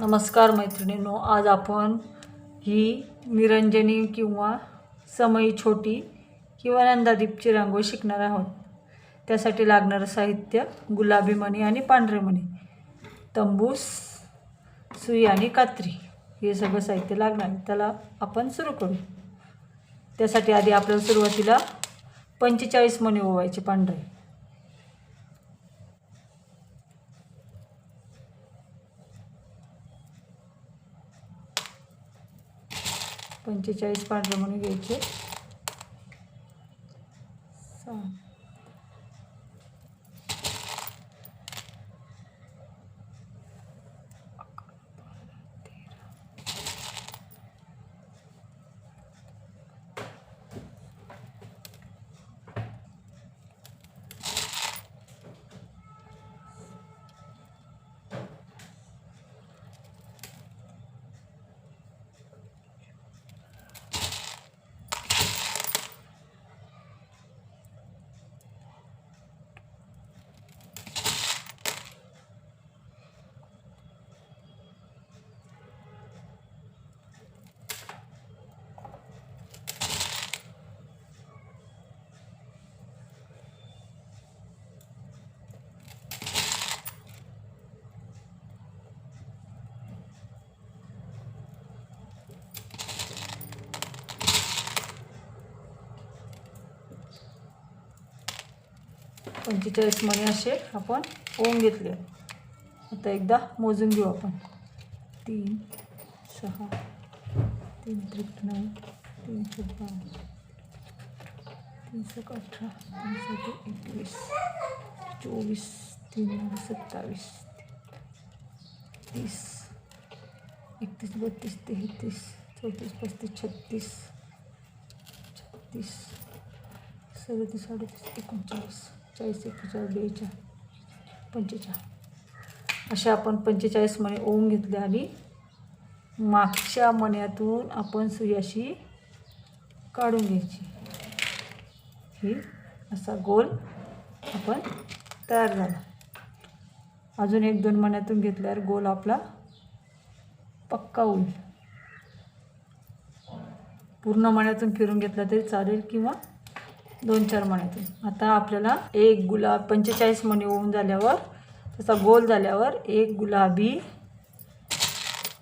नमस्कार मैत्रिणींनो आज आपण ही निरंजनी किंवा समई छोटी किंवा नंदादीपची रांगोळी शिकणार आहोत. त्यासाठी लागणारं साहित्य गुलाबी मणी आणि पांढरे मणी तंबूस सुई आणि कात्री हे सगळं साहित्य लागणार त्याला आपण सुरू करू. त्यासाठी आधी आपल्याला सुरुवातीला पंचेचाळीस मणी ओवायचे पांढरे. पंचेचाळीस पांढरे म्हणून घ्यायचे. सहा पंचेचाळीस असे आपण ओम घेतले. आता एकदा मोजून घेऊ आपण. तीन सहा तीन त्रिक नऊ तीन चौक तीन सक अठरा तीन सक एकवीस चोवीस तीन नऊ सत्तावीस तीस एकतीस बत्तीस तेहतीस चौतीस पस्तीस छत्तीस छत्तीस सदतीस अडतीस एकोणचाळीस. चाळीस एकेचाळीस बेचाळीस पंचेचाळीस. अशा आपण पंचेचाळीस मणे ओवून घेतले आणि मागच्या मण्यातून आपण सुई काढून घ्यायची. ही असा गोल आपण तयार झाला. अजून एक दोन मण्यातून घेतल्यावर गोल आपला पक्का होईल. पूर्ण मण्यातून फिरून घेतला तरी चालेल किंवा दोन चार मण्यातून आता आपल्याला एक गुलाब पंचेचाळीस मणी होऊन झाल्यावर तसा गोल झाल्यावर एक गुलाबी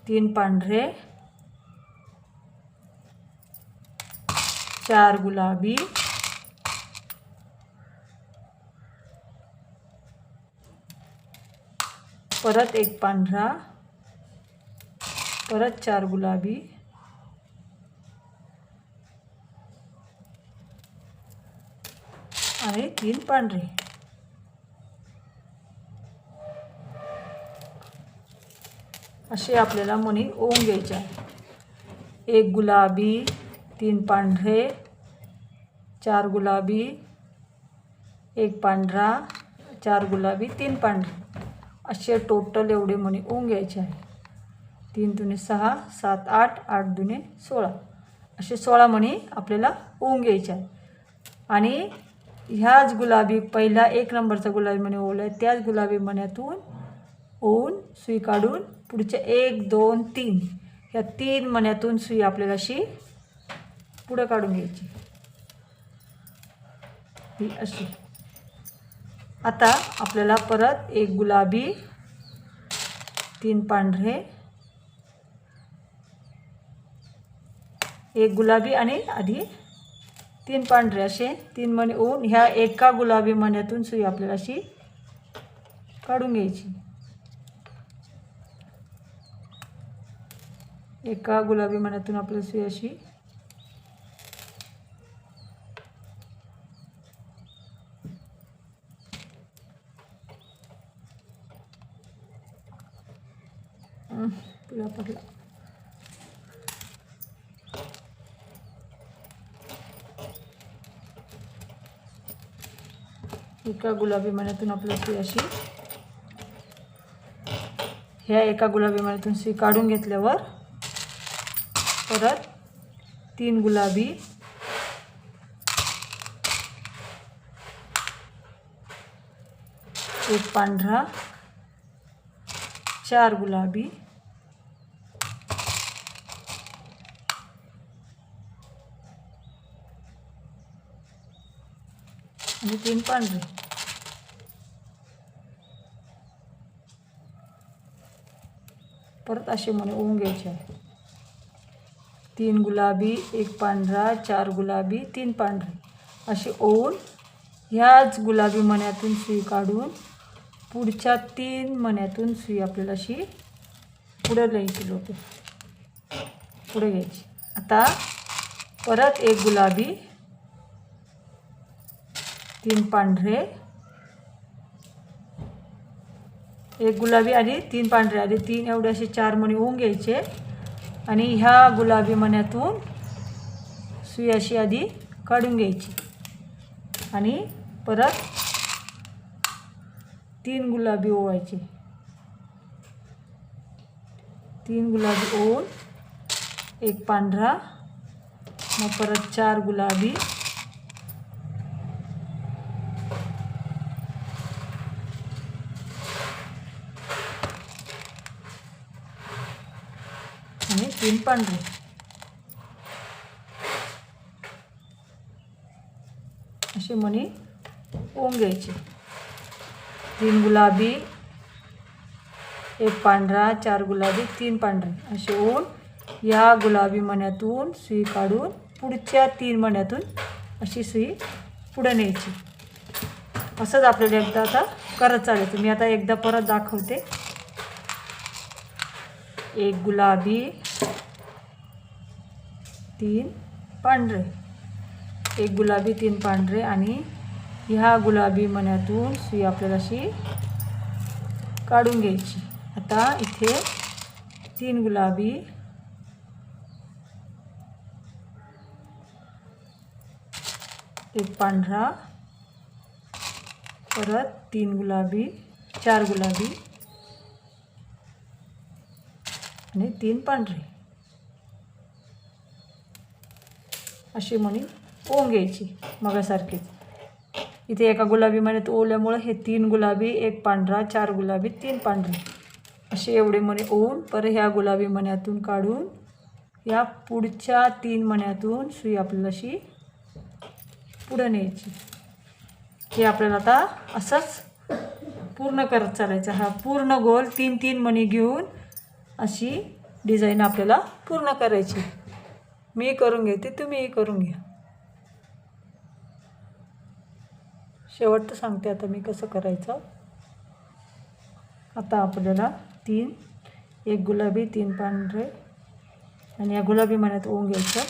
तीन पांढरे चार गुलाबी परत एक पांढरा परत चार गुलाबी आणि तीन पांढरे. असे आपल्याला मुनी ओवून घ्यायचे आहे. एक गुलाबी तीन पांढरे चार गुलाबी एक पांढरा चार गुलाबी तीन पांढरे. असे टोटल एवढे मुनी ओवून घ्यायचे आहे. तीन दुने सहा सात आठ आठ दुने सोळा. असे सोळा मणी आपल्याला ओवून घ्यायचे आहे. आणि ह्याच गुलाबी पहिला एक नंबरचा गुलाबी मणी ओवला आहे. त्याच गुलाबी मण्यातून ओवून सुई काढून पुढच्या एक दोन तीन. ह्या तीन मण्यातून सुई आपल्याला अशी पुढं काढून घ्यायची. ही अशी. आता आपल्याला परत एक गुलाबी तीन पांढरे एक गुलाबी आणि आधी तीन पांढरे असे तीन मणी ऊन. ह्या एका गुलाबी मण्यातून सुई आपल्याला अशी काढून घ्यायची. एका गुलाबी मण्यातून आपल्याला सुई अशी पुला पडला एका गुलाबी मण्यातून आपल्या ती अशी ह्या एका गुलाबी मण्यातून सुई काढून घेतल्यावर परत तीन गुलाबी. एक पांढरा चार गुलाबी. आणि तीन पांढरे. परत असे म्हणे ओवून घ्यायचे. आहे तीन गुलाबी एक पांढरा चार गुलाबी तीन पांढरे. असे ओवून ह्याच गुलाबी मण्यातून सुई काढून पुढच्या तीन मण्यातून सुई आपल्याला अशी पुढं घ्यायची लोक पुढे घ्यायची. आता परत एक गुलाबी तीन पांढरे एक गुलाबी आणि तीन पांढरे आणि तीन एवढे असे चार मणी होऊन घ्यायचे. आणि ह्या गुलाबी मण्यातून सुई अशी आधी काढून घ्यायची. आणि परत तीन गुलाबी ओवायचे. तीन गुलाबी ओवून एक पांढरा मग परत चार गुलाबी आणि तीन पांढरे. असे मणी ओम घ्यायचे. तीन गुलाबी एक पांढरा चार गुलाबी तीन पांढरे. असे ओन या गुलाबी मण्यातून सुई काढून पुढच्या तीन मण्यातून अशी सुई पुढे न्यायची. असंच आपल्याला एकदा आता करत चालायचं. मी आता एकदा परत दाखवते. एक गुलाबी तीन पांढरे. एक गुलाबी तीन पांढरे आणि ह्या गुलाबी मण्यातून सुई आपल्याला अशी काढून घ्यायची. आता इथे तीन गुलाबी एक पांढरा परत तीन गुलाबी चार गुलाबी आणि तीन पांढरे. अशी म्हणी ओवून घ्यायची मगासारखीच. इथे एका गुलाबी मण्यात ओवल्यामुळं हे तीन गुलाबी एक पांढरा चार गुलाबी तीन पांढरे. असे एवढे मणी ओवून परत ह्या गुलाबी मण्यातून काढून या पुढच्या तीन मण्यातून सुई आपल्याला अशी पुढं न्यायची. हे आपल्याला आता असंच पूर्ण करत चालायचं. हा पूर्ण गोल तीन तीन मणी घेऊन अशी डिझाईन आपल्याला पूर्ण करायची. मी करून घेते तुम्हीही करून घ्या. शेवटचं सांगते आता मी कसं करायचं. आता आपल्याला तीन एक गुलाबी तीन पांढरे आणि या गुलाबी मण्यात ओवून घ्यायचं.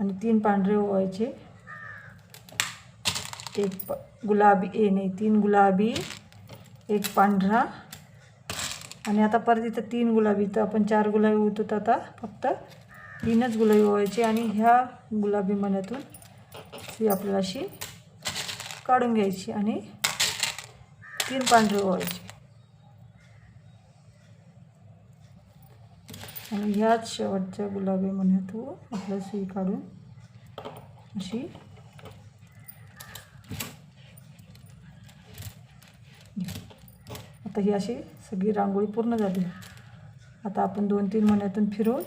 आणि तीन पांढरे ओवायचे. एक प गुलाबी ए नाही तीन गुलाबी एक पांढरा आणि आता परत इथं तीन गुलाबी तर आपण चार गुलाबी होतो तर आता फक्त तीनच गुलाबी ओवायचे आणि ह्या गुलाबी मण्यातून ती आपल्याला अशी काढून घ्यायची आणि तीन पांढरे व्हायचे आणि ह्याच शेवटच्या गुलाबी मण्यातून आपलं सुई काढून अशी आता ही अशी सगळी रांगोळी पूर्ण झाली. आता आपण दोन तीन महिन्यातून फिरून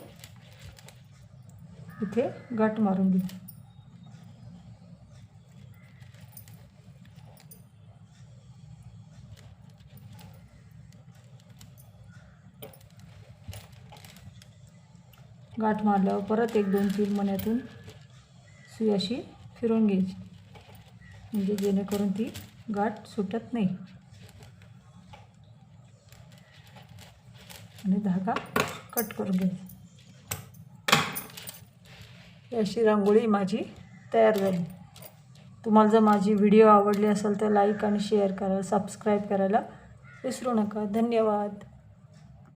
इथे गाठ मारून घेऊ. गाठ मारल्यावर परत एक दोन तीन महिन्यातून सुई अशी फिरवून घ्यायची. म्हणजे जेणेकरून ती गाठ सुटत नाही. आणि धागा कट करून घ्यायचा अशी रांगोळी माझी तयार झाली. तुम्हाला जर माझी व्हिडिओ आवडली असेल तर लाईक आणि शेअर करायला सबस्क्राईब करायला विसरू नका. धन्यवाद.